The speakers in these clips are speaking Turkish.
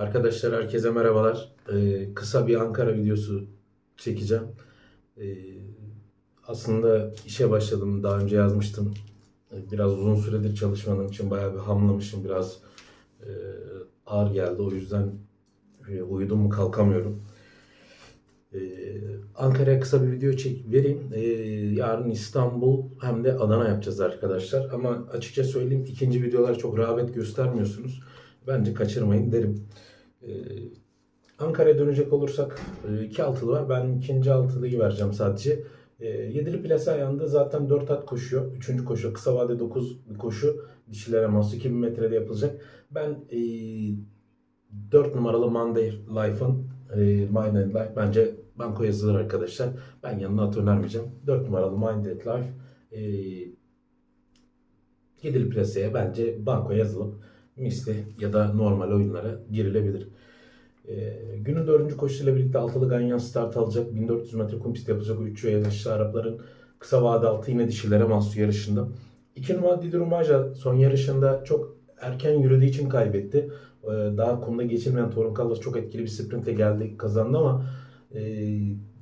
Arkadaşlar herkese merhabalar. Ee, kısa bir Ankara videosu çekeceğim. Ee, aslında işe başladım. Daha önce yazmıştım. Ee, Biraz uzun süredir çalışmadığım için bayağı bir hamlamışım. Biraz e, ağır geldi. O yüzden e, uyudum mu kalkamıyorum. Ee, Ankara'ya kısa bir video çek vereyim. Ee, yarın İstanbul hem de Adana yapacağız arkadaşlar. Ama açıkça söyleyeyim ikinci videolar çok rağbet göstermiyorsunuz. Bence kaçırmayın derim. Ee, Ankara'ya dönecek olursak e, iki altılı var. Ben ikinci altılıyı vereceğim sadece. E, yedili plase ayağında zaten 4 at koşuyor. Üçüncü koşu kısa vade 9 bir koşu. Dişilere mahsus 2000 metrede yapılacak. Ben e, 4 numaralı Monday Life'ın e, Life bence banko yazılır arkadaşlar. Ben yanına at önermeyeceğim. 4 numaralı Monday Life e, yedili plaseye bence banko yazılıp misli ya da normal oyunlara girilebilir. Ee, günün dördüncü koşusuyla birlikte altılı ganyan start alacak. 1400 metre kum pist yapacak. O 3 yaşlı Arapların kısa vade altı yine dişilere mahsus yarışında. 2 numara Didi Rumaja son yarışında çok erken yürüdüğü için kaybetti. Ee, daha kumda geçilmeyen Torun Callas çok etkili bir sprintle geldi kazandı ama e,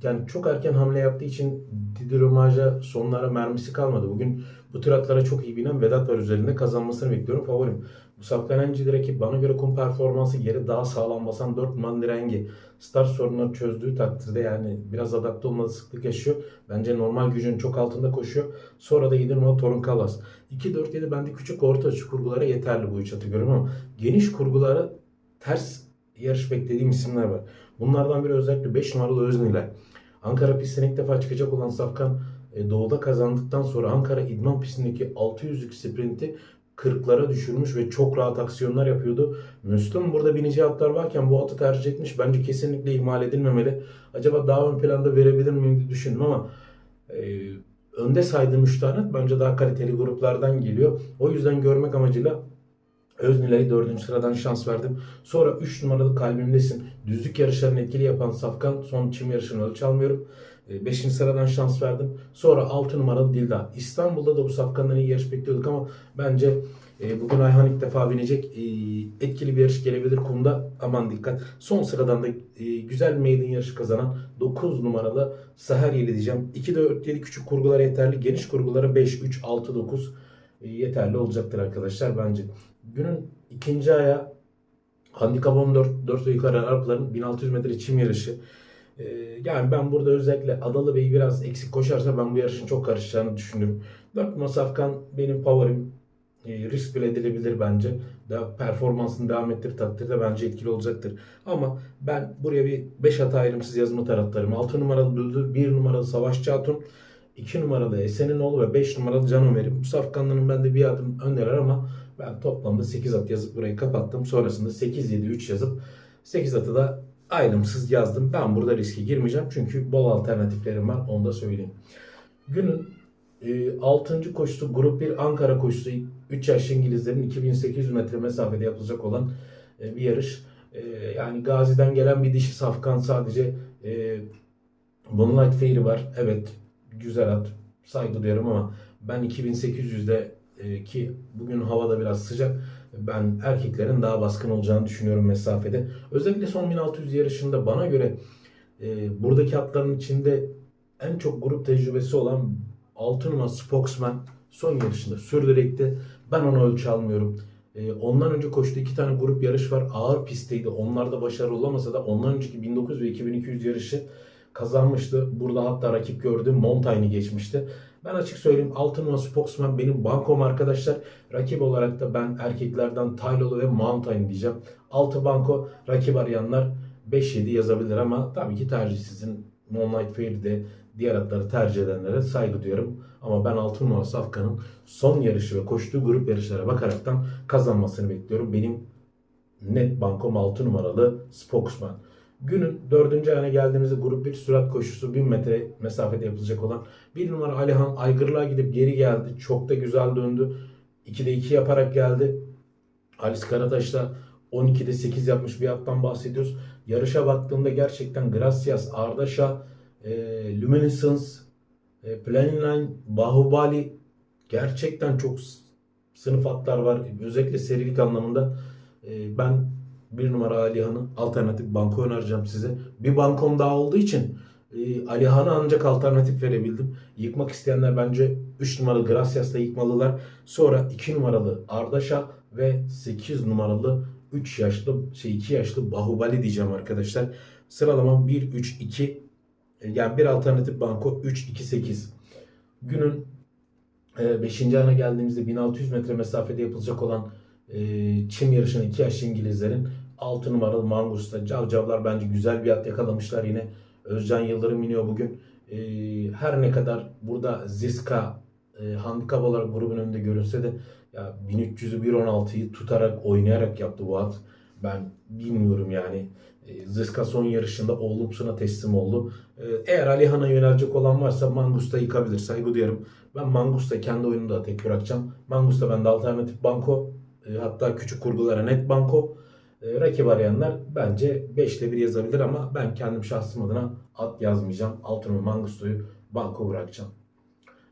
yani çok erken hamle yaptığı için Didi Rumaja sonlara mermisi kalmadı. Bugün bu tür atlara çok iyi binen Vedat var üzerinde kazanmasını bekliyorum. Favorim. Musab Kanenci'de rakip bana göre kum performansı yeri daha sağlam basan 4 Mandirengi. Start sorunları çözdüğü takdirde yani biraz adapte olmadı sıklık yaşıyor. Bence normal gücün çok altında koşuyor. Sonra da 7 numara Torun Kalas. 2-4-7 bende küçük orta açı kurgulara yeterli bu üç atı görüyorum ama geniş kurgulara ters yarış beklediğim isimler var. Bunlardan biri özellikle 5 numaralı Öznilay. Ankara pistine ilk defa çıkacak olan Safkan e, doğuda kazandıktan sonra Ankara idman pistindeki 600'lük sprinti 40'lara düşürmüş ve çok rahat aksiyonlar yapıyordu. Müslüm burada binici atlar varken bu atı tercih etmiş. Bence kesinlikle ihmal edilmemeli. Acaba daha ön planda verebilir miyim diye düşündüm ama e, önde saydığım 3 tane bence daha kaliteli gruplardan geliyor. O yüzden görmek amacıyla Öznilay'ı 4. sıradan şans verdim. Sonra 3 numaralı kalbimdesin. Düzlük yarışlarını etkili yapan Safkan son çim yarışını ölçü almıyorum. 5. sıradan şans verdim. Sonra 6 numaralı Dilda. İstanbul'da da bu Safkan'dan iyi yarış bekliyorduk ama bence e, bugün Ayhan ilk defa binecek. E, etkili bir yarış gelebilir kumda. Aman dikkat. Son sıradan da e, güzel maiden yarışı kazanan 9 numaralı Seher Yeli diyeceğim. 2 4 7 küçük kurgulara yeterli. Geniş kurgulara 5 3 6 9 e, yeterli olacaktır arkadaşlar bence. Günün ikinci aya Handikap 14 4 ve yukarı Arapların 1600 metre çim yarışı. Ee, yani ben burada özellikle Adalı Bey biraz eksik koşarsa ben bu yarışın çok karışacağını düşünüyorum. 4 numara Safkan benim favorim. E, risk bile edilebilir bence. Daha performansını devam ettir takdirde bence etkili olacaktır. Ama ben buraya bir 5 hata ayrımsız yazma taraftarım. 6 numaralı Bülbül, 1 numaralı Savaşçı Hatun, 2 numaralı Eseninoğlu ve 5 numaralı Can Ömer'im. Bu safkanların bende bir adım öndeler ama ben toplamda 8 at yazıp burayı kapattım. Sonrasında 8-7-3 yazıp 8 atı da ayrımsız yazdım. Ben burada riske girmeyeceğim çünkü bol alternatiflerim var onu da söyleyeyim. Günün e, 6. koşusu grup 1 Ankara koşusu 3 yaşlı İngilizlerin 2800 metre mesafede yapılacak olan e, bir yarış. E, yani Gazi'den gelen bir dişi safkan sadece e, Moonlight Fairy var. Evet güzel at saygı duyarım ama ben 2800'de e, ki bugün havada biraz sıcak ben erkeklerin daha baskın olacağını düşünüyorum mesafede. Özellikle son 1600 yarışında bana göre e, buradaki atların içinde en çok grup tecrübesi olan 6 numara Spokesman son yarışında sürdürekti. Ben onu ölçü almıyorum. E, ondan önce koştuğu iki tane grup yarış var. Ağır pistteydi. Onlar da başarılı olamasa da ondan önceki 1900 ve 2200 yarışı kazanmıştı. Burada hatta rakip gördüğüm Montaigne'i geçmişti. Ben açık söyleyeyim altın numara Spokesman benim bankom arkadaşlar. Rakip olarak da ben erkeklerden Taylor'lu ve Mountain diyeceğim. Altı banko rakip arayanlar 5-7 yazabilir ama tabii ki tercih sizin. Moonlight Fair'de diğer atları tercih edenlere saygı duyuyorum. Ama ben altın numara Safkan'ın son yarışı ve koştuğu grup yarışlara bakaraktan kazanmasını bekliyorum. Benim net bankom 6 numaralı Spokesman. Günün dördüncü ayına geldiğimizde grup 1 sürat koşusu 1000 metre mesafede yapılacak olan bir numara Alihan aygırlığa gidip geri geldi. Çok da güzel döndü. 2'de 2 yaparak geldi. Alice Karataş da 12'de 8 yapmış bir attan bahsediyoruz. Yarışa baktığımda gerçekten Gracias, Ardaşa, e, Luminescence, e, Planline, Bahubali gerçekten çok sınıf atlar var. Özellikle serilik anlamında e, ben Bir numara Alihan'ı alternatif banko önereceğim size. Bir bankom daha olduğu için e, Alihan'a ancak alternatif verebildim. Yıkmak isteyenler bence 3 numaralı Gracias'ta yıkmalılar. Sonra 2 numaralı Ardaşa ve 8 numaralı 3 yaşlı şey 2 yaşlı Bahubali diyeceğim arkadaşlar. Sıralamam 1 3 2 e, yani bir alternatif banko 3 2 8. Günün 5. ayına geldiğimizde 1600 metre mesafede yapılacak olan e, çim yarışını 2 yaşlı İngilizlerin 6 numaralı Mangus'ta Cavcavlar bence güzel bir at yakalamışlar yine. Özcan Yıldırım iniyor bugün. E, her ne kadar burada Ziska e, handikap olarak grubun önünde görünse de ya 1300'ü 1.16'yı tutarak oynayarak yaptı bu at. Ben bilmiyorum yani. E, Ziska son yarışında Oğlumsuna teslim oldu. Eğer Alihan'a yönelecek olan varsa Mangus'ta yıkabilir. Saygı duyarım. Ben Mangus'ta kendi oyunumda tek bırakacağım. Mangus'ta bende alternatif banko. E, hatta küçük kurgulara net banko. E, rakip arayanlar bence 5 ile 1 yazabilir ama ben kendim şahsım adına at yazmayacağım. Altın'ın Mangus'toyu banko bırakacağım.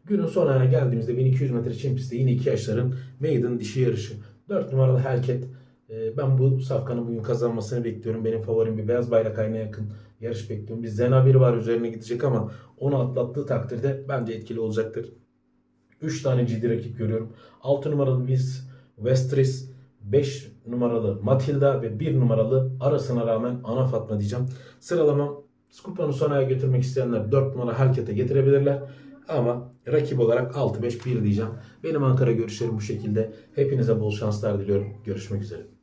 Günün son ayına geldiğimizde 1200 metre çim pistte yine 2 yaşların maiden dişi yarışı. 4 numaralı Helket. E, ben bu safkanın bugün kazanmasını bekliyorum. Benim favorim bir beyaz bayrak ayına yakın yarış bekliyorum. Bir Zena 1 var üzerine gidecek ama onu atlattığı takdirde bence etkili olacaktır. 3 tane ciddi rakip görüyorum. 6 numaralı biz Westris, 5 numaralı Matilda ve 1 numaralı arasına rağmen Ana Fatma diyeceğim. Sıralamam Skupa'nı son aya götürmek isteyenler 4 numara Helket'e getirebilirler. Ama rakip olarak 6-5-1 diyeceğim. Benim Ankara görüşlerim bu şekilde. Hepinize bol şanslar diliyorum. Görüşmek üzere.